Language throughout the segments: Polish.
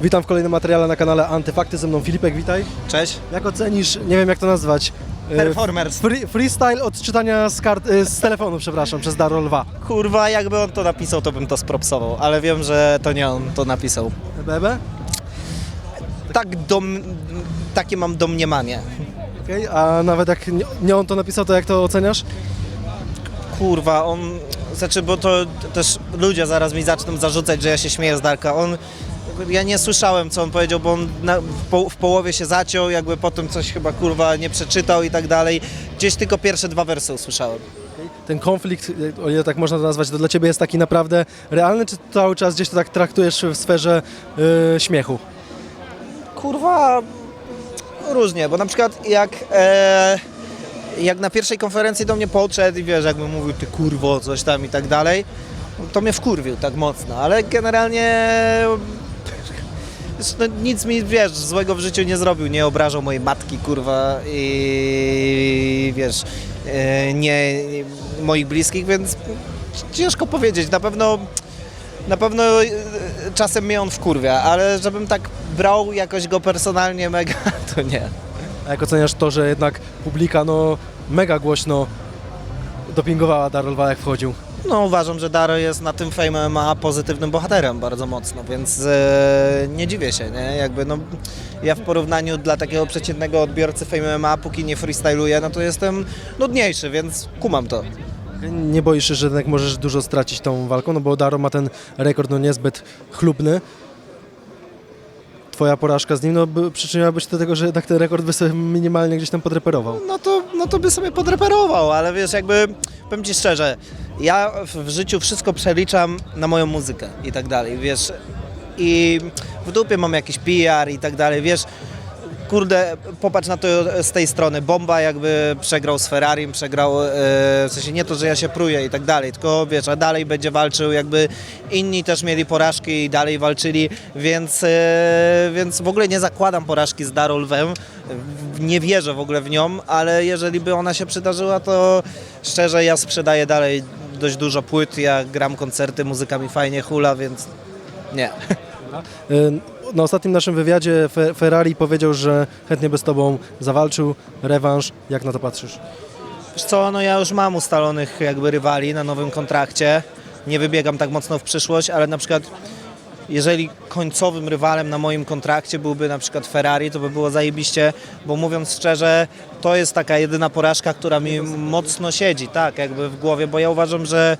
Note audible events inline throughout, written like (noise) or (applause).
Witam w kolejnym materiale na kanale Antyfakty, ze mną Filipek, witaj. Cześć. Jak ocenisz, nie wiem jak to nazwać, e, Performers. free, freestyle od czytania z, kart, e, z telefonu, przepraszam, przez Darol Lwa. Kurwa, jakby on to napisał, to bym to spropsował, ale wiem, że to nie on to napisał. BB? Tak dom... takie mam domniemanie. Okej, a nawet jak nie, nie on to napisał, to jak to oceniasz? Kurwa, on... Znaczy, bo to też ludzie zaraz mi zaczną zarzucać, że ja się śmieję z Darka. On... Ja nie słyszałem, co on powiedział, bo on na, w, po, w połowie się zaciął, jakby potem coś chyba kurwa nie przeczytał i tak dalej. Gdzieś tylko pierwsze dwa wersy usłyszałem. Ten konflikt, o ile tak można to nazwać, to dla Ciebie jest taki naprawdę realny, czy cały czas gdzieś to tak traktujesz w sferze e, śmiechu? Kurwa, różnie, bo na przykład jak, e, jak na pierwszej konferencji do mnie podszedł i wiesz, jakby mówił ty kurwo, coś tam i tak dalej, to mnie wkurwił tak mocno, ale generalnie no, nic mi, wiesz, złego w życiu nie zrobił, nie obrażał mojej matki, kurwa, i wiesz, e, nie, nie moich bliskich, więc ciężko powiedzieć, na pewno na pewno e, czasem mnie on wkurwia, ale żebym tak brał jakoś go personalnie mega, (laughs) to nie. A jak oceniasz to, że jednak publika no mega głośno dopingowała Darol Lwa jak wchodził? No uważam, że Daro jest na tym Fame MMA pozytywnym bohaterem bardzo mocno, więc e, nie dziwię się, nie? Jakby no, ja w porównaniu dla takiego przeciętnego odbiorcy Fame MMA, póki nie freestyluję, no to jestem nudniejszy, więc kumam to. Nie boisz się, że jednak możesz dużo stracić tą walką, no bo Daro ma ten rekord no niezbyt chlubny. Twoja porażka z nim no, by, przyczyniłaby się do tego, że jednak ten rekord by sobie minimalnie gdzieś tam podreperował. no to, no to by sobie podreperował, ale wiesz, jakby, powiem Ci szczerze, ja w, życiu wszystko przeliczam na moją muzykę i tak dalej, wiesz, i w dupie mam jakiś PR i tak dalej, wiesz, kurde, popatrz na to z tej strony, Bomba jakby przegrał z Ferrari, przegrał, e, w sensie nie to, że ja się pruję i tak dalej, tylko wiesz, a dalej będzie walczył, jakby inni też mieli porażki i dalej walczyli, więc, e, więc w ogóle nie zakładam porażki z Darą Lwem, nie wierzę w ogóle w nią, ale jeżeli by ona się przydarzyła, to szczerze ja sprzedaję dalej dość dużo płyt, ja gram koncerty, muzyka mi fajnie hula, więc nie. Y, Na ostatnim naszym wywiadzie Fe- Ferrari powiedział, że chętnie by z tobą zawalczył, rewanż. Jak na to patrzysz? Wiesz co, no ja już mam ustalonych jakby rywali na nowym kontrakcie. Nie wybiegam tak mocno w przyszłość, ale na przykład jeżeli końcowym rywalem na moim kontrakcie byłby na przykład Ferrari, to by było zajebiście, bo mówiąc szczerze, to jest taka jedyna porażka, która mi mocno siedzi, tak, jakby w głowie, bo ja uważam, że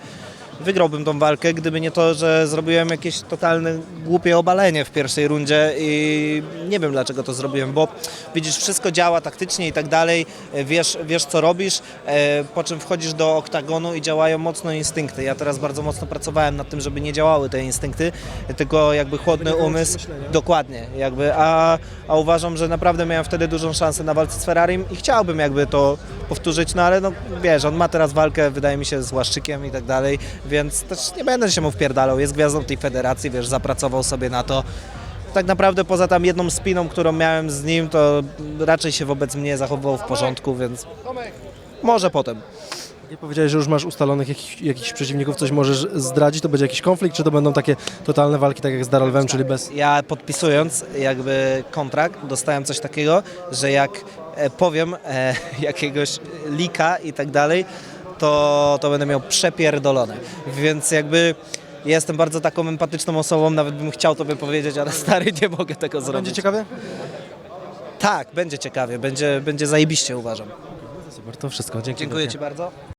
wygrałbym tą walkę, gdyby nie to, że zrobiłem jakieś totalne głupie obalenie w pierwszej rundzie i nie wiem dlaczego to zrobiłem, bo widzisz, wszystko działa taktycznie i tak dalej, wiesz, wiesz co robisz, e, po czym wchodzisz do oktagonu i działają mocno instynkty. Ja teraz bardzo mocno pracowałem nad tym, żeby nie działały te instynkty, tylko jakby chłodny umysł, dokładnie, jakby, a, a uważam, że naprawdę miałem wtedy dużą szansę na walce z Ferrarim i chciałbym jakby to powtórzyć, no ale no wiesz, on ma teraz walkę, wydaje mi się, z Łaszczykiem i tak dalej, więc też nie będę się mu wpierdalał, jest gwiazdą tej federacji, wiesz, zapracował sobie na to. Tak naprawdę poza tam jedną spiną, którą miałem z nim, to raczej się wobec mnie zachowywał w porządku, więc może potem. Nie powiedziałeś, że już masz ustalonych jakichś, jakichś przeciwników, coś możesz zdradzić, to będzie jakiś konflikt, czy to będą takie totalne walki, tak jak z Darol Lwem, czyli bez... Ja podpisując jakby kontrakt dostałem coś takiego, że jak e, powiem e, (laughs) jakiegoś lika i tak dalej, to, to będę miał przepierdolone. Więc jakby jestem bardzo taką empatyczną osobą, nawet bym chciał tobie powiedzieć, ale (laughs) stary, nie mogę tego Będzie zrobić. ciekawie? Tak, będzie ciekawie, będzie, będzie zajebiście uważam. Super, to wszystko. Dzięki. Dziękuję wielkie. Ci bardzo.